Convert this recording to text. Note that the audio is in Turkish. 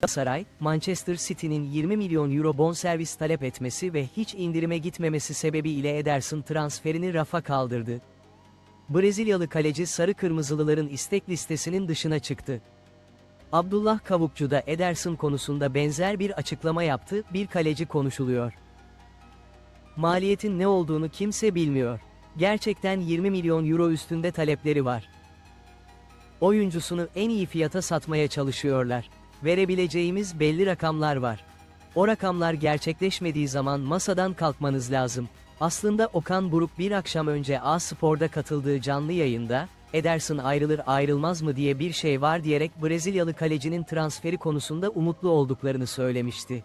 Galatasaray, Manchester City'nin 20 milyon euro bonservis talep etmesi ve hiç indirime gitmemesi sebebiyle Ederson transferini rafa kaldırdı. Brezilyalı kaleci Sarı Kırmızılıların istek listesinin dışına çıktı. Abdullah Kavukçu da Ederson konusunda benzer bir açıklama yaptı, bir kaleci konuşuluyor. Maliyetin ne olduğunu kimse bilmiyor. Gerçekten 20 milyon euro üstünde talepleri var. Oyuncusunu en iyi fiyata satmaya çalışıyorlar. Verebileceğimiz belli rakamlar var. O rakamlar gerçekleşmediği zaman masadan kalkmanız lazım. Aslında Okan Buruk bir akşam önce A Spor'da katıldığı canlı yayında, Ederson ayrılır ayrılmaz mı diye bir şey var diyerek Brezilyalı kalecinin transferi konusunda umutlu olduklarını söylemişti.